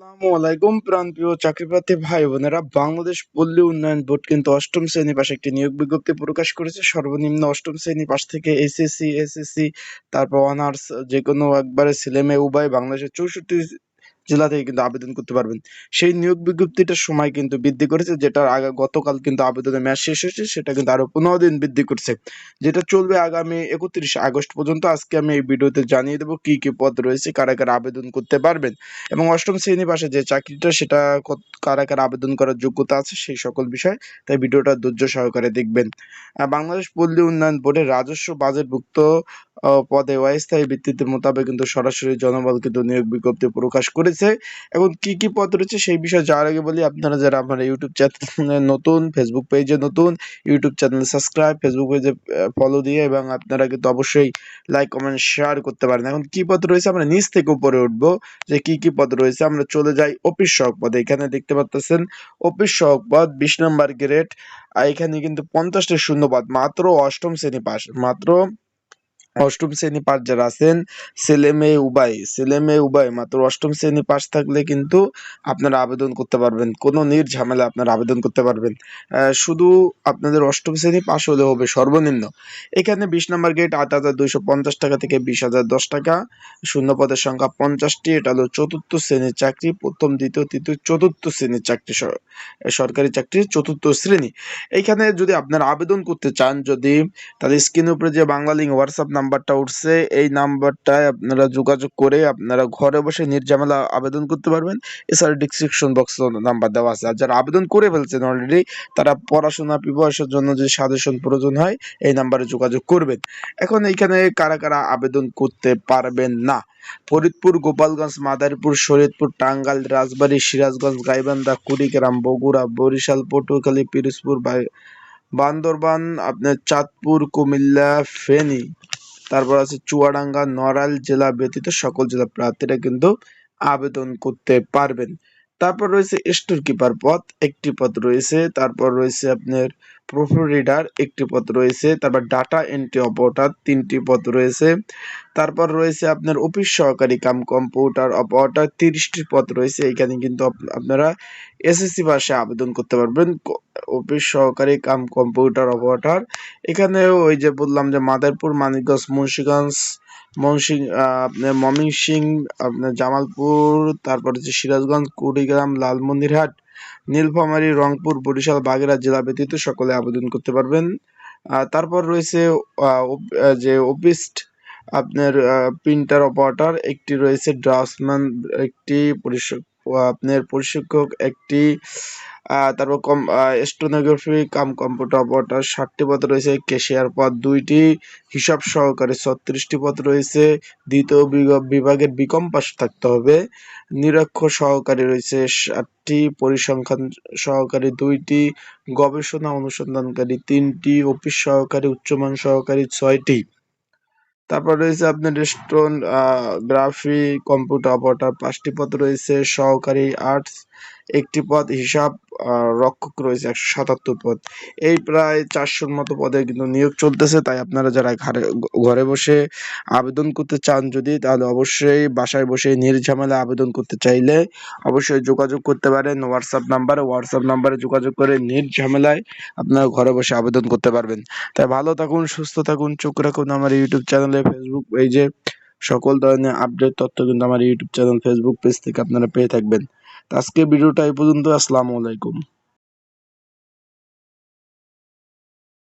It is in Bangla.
আসসালামু আলাইকুম, প্রাণপ্রিয় চাকরিপ্রার্থী ভাই বোনেরা। বাংলাদেশ পল্লী উন্নয়ন বোর্ড কিন্তু অষ্টম শ্রেণি পাশে একটি নিয়োগ বিজ্ঞপ্তি প্রকাশ করেছে। সর্বনিম্ন অষ্টম শ্রেণি পাশ থেকে এসএসসি এসএসসি, তারপর অনার্স যে কোনো একবারে ছেলে উভয় বাংলাদেশের চৌষট্টি জেলা থেকে কিন্তু আবেদন করতে পারবেন। সেই নিয়োগ বিজ্ঞপ্তিটার সময় কিন্তু বৃদ্ধি করেছে, যেটার আগে, গতকাল কিন্তু আবেদনের মেয়াদ শেষ হয়েছে, সেটা কিন্তু আরও পনেরো দিন বৃদ্ধি করছে। যেটা চলবে আগামী একত্রিশে আগস্ট পর্যন্ত, আজকে আমি এই ভিডিওতে জানিয়ে দেবো কি কি পদ রয়েছে, কারা কারা আবেদন করতে পারবেন। এবং অষ্টম শ্রেণি পাশে যে চাকরিটা, সেটা কারা কারা আবেদন করার যোগ্যতা আছে, সেই সকল বিষয় তাই ভিডিওটা ধৈর্য সহকারে দেখবেন। বাংলাদেশ পল্লী উন্নয়ন বোর্ডের রাজস্ব বাজেটভুক্ত পদে অস্থায়ী ভিত্তিতে মোতাবেক কিন্তু সরাসরি জনবল কিন্তু নিয়োগ বিজ্ঞপ্তি প্রকাশ করেছে। এখন কি কি পদ রয়েছে সেই বিষয়ে যাওয়ার আগে বলি, আপনারা যারা আমার ইউটিউব চ্যানেলে নতুন ফেসবুক পেজে নতুন ইউটিউব চ্যানেল সাবস্ক্রাইব ফেসবুক পেজে ফলো দিয়ে এবং আপনারা কিন্তু অবশ্যই লাইক কমেন্ট শেয়ার করতে পারেন। এখন কি পদ রয়েছে আমরা নিচ থেকে উপরে উঠবো, যে কি কি পদ রয়েছে আমরা চলে যাই অফিস সহক পদে। এখানে দেখতে পাচ্ছেন অফিস সহক পদ, বিশ নম্বর গ্রেড এখানে কিন্তু পঞ্চাশটা শূন্য পদ, মাত্র অষ্টম শ্রেণি পাস মাত্র অষ্টম শ্রেণি পাস যারা আছেন ছেলে মেয়ে উভয় ছেলে মেয়ে উভয় মাত্র অষ্টম শ্রেণি পাস থাকলে কিন্তু আপনারা আবেদন করতে পারবেন। কোনো নির্ঝামেলা আপনারা আবেদন করতে পারবেন। শুধু আপনাদের অষ্টম শ্রেণি পাস হলে হবে সর্বনিম্ন। এখানে বিশ নম্বর গেট আট হাজার দুইশো পঞ্চাশ টাকা থেকে বিশ হাজার দশ টাকা। শূন্য পদের সংখ্যা পঞ্চাশটি। এটা হলো চতুর্থ শ্রেণির চাকরি, প্রথম, দ্বিতীয়, তৃতীয়, চতুর্থ শ্রেণির চাকরি সরকারি চাকরির চতুর্থ শ্রেণি। এইখানে যদি আপনারা আবেদন করতে চান, যদি তাহলে স্ক্রিনের উপরে যে বাংলা লিঙ্ক হোয়াটসঅ্যাপ নাম্বারটা উঠছে। এই নাম্বারটায় আপনারা যোগাযোগ করে আপনারা ঘরে বসে নির্ঝামেলা আবেদন করতে পারবেন। এছাড়া ডিসক্রিপশন বক্স নাম্বার দেওয়া আছে। আর যারা আবেদন করে ফেলছেন অলরেডি তারা পড়াশোনা প্রিপারেশনের জন্য যে সাজেশন প্রয়োজন হয়, এই নাম্বারে যোগাযোগ করবেন। এখন এইখানে কারা কারা আবেদন করতে পারবেন না? ফরিদপুর, গোপালগঞ্জ, মাদারীপুর, শরীয়তপুর, টাঙ্গাইল, রাজবাড়ী, সিরাজগঞ্জ, গাইবান্ধা, কুড়িগ্রাম, বগুড়া, বরিশাল, পটুয়াখালী, পিরোজপুর বান্দরবান, আপনার চাঁদপুর, কুমিল্লা, ফেনী। তারপর আছে চুয়াডাঙ্গা নড়াইল জেলা ব্যতীত সকল জেলা প্রার্থীরা কিন্তু আবেদন করতে পারবেন। তারপর রয়েছে স্টোর কিপার পদ একটি পদ রয়েছে, তারপর রয়েছে আপনার প্রুফ রিডার, একটি পদ রয়েছে, তারপর ডাটা এন্ট্রি অপারেটর, তিনটি পদ রয়েছে, তারপর রয়েছে আপনার অফিস সহকারী কাম কম্পিউটার অপারেটর, তিরিশটি পদ রয়েছে, এখানে কিন্তু আপ- আপনারা এসএসসি ভাষায় আবেদন করতে পারবেন অফিস সহকারী কাম কম্পিউটার অপারেটর এখানে ওই যে বললাম যে মাদারীপুর, মানিকগঞ্জ, মুন্সিগঞ্জ মনসিং আপনার ময়মনসিং আপনার জামালপুর, তারপর হচ্ছে সিরাজগঞ্জ, কুড়িগ্রাম লালমন্দিরহাট নীলফামারী, রংপুর, বরিশাল বাগেরা জেলা ব্যতীত সকলে আবেদন করতে পারবেন। তারপর রয়েছে যে অফিস আপনার প্রিন্টার অপারেটর, একটি রয়েছে ড্রাফটসম্যান, একটি পরিশ- আপনার প্রশিক্ষক একটি তারপর কম স্টোনোগ্রাফি কাম কম্পিউটার অপারেটর ষাটটি পদ রয়েছে কেশিয়ার পদ দুইটি, হিসাব সহকারে ছত্রিশটি পদ রয়েছে, দ্বিতীয় বিভাগের বিকম পাস থাকতে হবে নিরক্ষ সহকারী রয়েছে ষাটটি, পরিসংখ্যান সহকারী দুইটি, গবেষণা অনুসন্ধানকারী তিনটি, অফিস সহকারী, উচ্চমান সহকারী ছয়টি। তারপর রয়েছে আপনার স্টোন গ্রাফি কম্পিউটার অপারেটর পাঁচটি পদ রয়েছে সহকারী আর্টস একটি পদ হিসাব রক্ষক রয়েছে একশো সাতাত্তর পদ। এই প্রায় চারশোর মতো পদে কিন্তু নিয়োগ চলতেছে, তাই আপনারা যারা ঘরে ঘরে বসে আবেদন করতে চান যদি, তাহলে অবশ্যই বাসায় বসে নির্ঝামেলা আবেদন করতে চাইলে অবশ্যই যোগাযোগ করতে পারেন। হোয়াটসঅ্যাপ নাম্বারে হোয়াটসঅ্যাপ নাম্বারে যোগাযোগ করে নির্ঝামেলায় আপনারা ঘরে বসে আবেদন করতে পারবেন। তাই ভালো থাকুন, সুস্থ থাকুন, চোখ রাখুন আমার ইউটিউব চ্যানেলে ফেসবুক পেজে সকল ধরনের আপডেট তথ্য কিন্তু আমার ইউটিউব চ্যানেল ফেসবুক পেজ থেকে আপনারা পেয়ে থাকবেন। আজকে ভিডিওটা এই পর্যন্ত আসসালামু আলাইকুম।